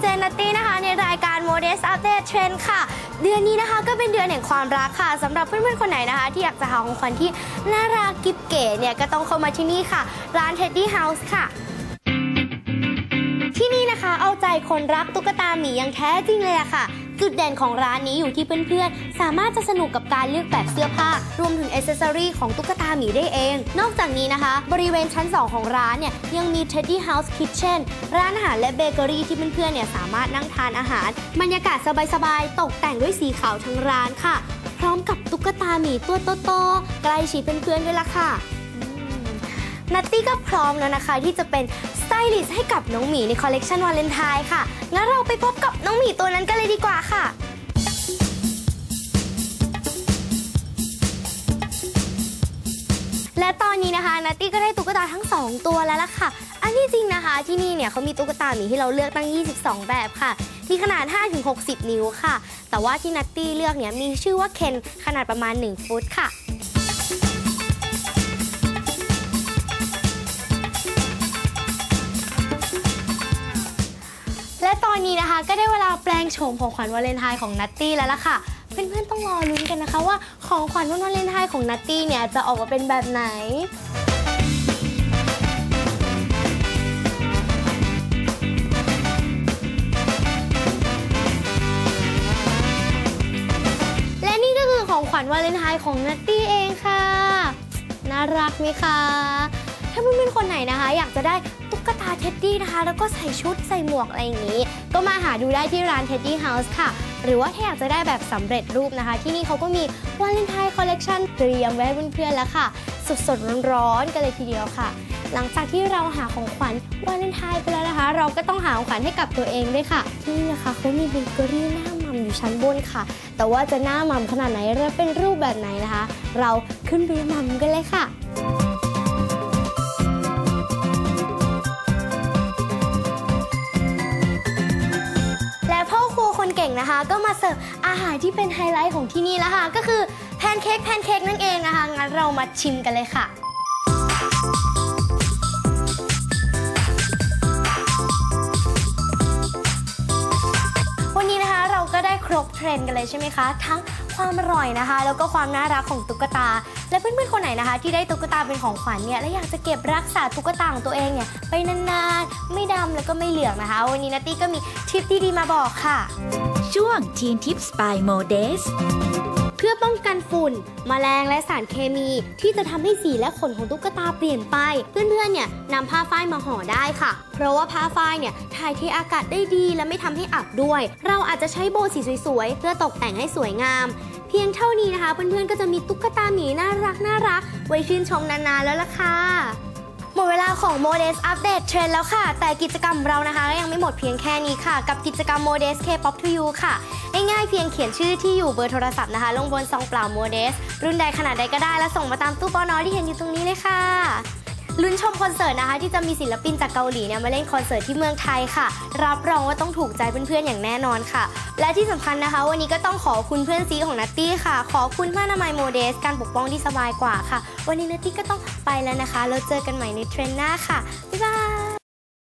เจนัตตี้นะคะ ในรายการ Modest Update Trend ค่ะ เดือนนี้นะคะก็เป็นเดือนแห่งความรักค่ะสำหรับเพื่อนๆคนไหนนะคะ ที่อยากจะหาของขวัญที่น่ารักกิบเก๋เนี่ยก็ต้องเข้ามาที่นี่ค่ะ ร้าน Teddy House ค่ะ ที่นี่นะคะเอาใจคนรักตุ๊กตาหมีอย่างแท้จริงเลยอะค่ะ จุดเด่นของร้านนี้อยู่ที่เพื่อนๆ สามารถจะสนุกกับการเลือกแบบเสื้อผ้า รวมถึงอ c เซอรี่ของตุ๊กตาหมีได้เอง นอกจากนี้นะคะ บริเวณชั้น 2 ของร้านเนี่ย ยังมี Teddy House Kitchen ร้านอาหารและเบเกอรี่ที่เพื่อนๆเนี่ยสามารถนั่งทานอาหาร บรรยากาศสบายๆ ตกแต่งด้วยสีขาวทั้งร้านค่ะ พร้อมกับตุ๊กตาหมีตัวโตๆใกล้ชิดเพื่อนๆด้วยล่ะค่ะนัตตี้ก็พร้อมแล้วนะคะที่จะเป็นส ลิสให้กับน้องหมีในคอลเลกชันวาเลนไทน์ค่ะ งั้นเราไปพบกับน้องหมีตัวนั้นกันเลยดีกว่าค่ะ และตอนนี้นะคะนัตตี้ก็ได้ตุ๊กตาทั้ง 2 ตัวแล้วล่ะค่ะ อันนี้จริงนะคะที่นี่เนี่ยเขามีตุ๊กตาหมีให้เราเลือกตั้ง 22 แบบค่ะที่ขนาด 5-60 นิ้วค่ะ แต่ว่าที่นัตตี้เลือกเนี่ยมีชื่อว่าเคนขนาดประมาณ 1 ฟุตค่ะ คะก็ได้เวลาแปลงโฉมของขวัญวาเลนไทน์ของนัตตี้แล้วล่ะค่ะ เพื่อนๆต้องรอลุ้นกันนะคะว่าของขวัญวันวาเลนไทน์ของนัตตี้เนี่ยจะออกมาเป็นแบบไหน และนี่ก็คือของขวัญวาเลนไทน์ของนัตตี้เองค่ะ น่ารักไหมคะ ถ้าเพื่อนๆคนไหนนะคะ อยากจะได้ตุ๊กตาเท็ดดี้นะคะ แล้วก็ใส่ชุดใส่หมวกอะไรอย่างนี้ ก็มาหาดูได้ที่ร้าน Teddy House ค่ะ หรือว่าถ้าอยากจะได้แบบสำเร็จรูปนะคะ ที่นี่เขาก็มีวาเลนไทน์คอลเลกชันเตรียมไว้ให้เพื่อนๆแล้วค่ะ สดๆร้อนๆกันเลยทีเดียวค่ะ หลังจากที่เราหาของขวัญวาเลนไทน์ไปแล้วนะคะ เราก็ต้องหาของขวัญให้กับตัวเองด้วยค่ะ ที่นี่นะคะเขามีเบเกอรี่หน้าม่ำอยู่ชั้นบนค่ะ แต่ว่าจะหน้าม่ำขนาดไหนและเป็นรูปแบบไหนนะคะ เราขึ้นไปม่ำกันเลยค่ะ ก่งนะคะ ก็มาเสิร์ฟอาหารที่เป็นไฮไลท์ของที่นี่แล้วค่ะ ก็คือแพนเค้กแพนเค้กนั่นเองนะคะ งั้นเรามาชิมกันเลยค่ะวันนี้นะคะเราก็ได้ครบเทรนด์กันเลยใช่ไหมคะ ทั้งความอร่อยนะคะ แล้วก็ความน่ารักของตุ๊กตาและเพื่อนๆคนไหนนะคะ ที่ได้ตุ๊กตาเป็นของขวัญเนี่ยและอยากจะเก็บรักษาตุ๊กตาของตัวเองเนี่ยไปนานๆ ไม่ดำแล้วก็ไม่เหลืองนะคะ วันนี้นัตตี้ก็มีทิปดีๆมาบอกค่ะ ช่วง Teen Tips by Modes พื่อป้องกันฝุ่นแมลงและสารเคมี ที่จะทำให้สีและขนของตุ๊กตาเปลี่ยนไป เพื่อนๆเนี่ยนำผ้าฝ้ายมาห่อได้ค่ะ เพราะว่าผ้าฝ้ายเนี่ยถ่ายเทอากาศได้ดีและไม่ทำให้อับด้วย เราอาจจะใช้โบว์สีสวยๆ เพื่อตกแต่งให้สวยงาม เพียงเท่านี้นะคะ เพื่อนๆก็จะมีตุ๊กตาหมีน่ารักน่ารักไว้ชื่นชมนานๆแล้วล่ะค่ะ หมดเวลาของโมเดสอัปเดตเทรนแล้วค่ะ แต่กิจกรรมเรานะคะก็ยังไม่หมดเพียงแค่นี้ค่ะ กับกิจกรรมโมเดสเคป๊อปทูยูค่ะ ง่ายๆเพียงเขียนชื่อที่อยู่เบอร์โทรศัพท์นะคะ ลงบนซองเปล่าโมเดสรุ่นใดขนาดใดก็ได้แล้วส่งมาตามตู้ปอนอที่เห็นอยู่ตรงนี้เลยค่ะ ลุ้นชมคอนเสิร์ตนะคะ ที่จะมีศิลปินจากเกาหลีเนี่ยมาเล่นคอนเสิร์ตที่เมืองไทยค่ะ รับรองว่าต้องถูกใจเพื่อนๆอย่างแน่นอนค่ะ และที่สำคัญนะคะ วันนี้ก็ต้องขอคุณเพื่อนซีของนัตตี้ค่ะ ขอคุณผ้านามัยโมเดส การปกป้องที่สบายกว่าค่ะ วันนี้นัตตี้ก็ต้องไปแล้วนะคะ แล้วเจอกันใหม่ในเทรนหน้าค่ะบ๊ายบาย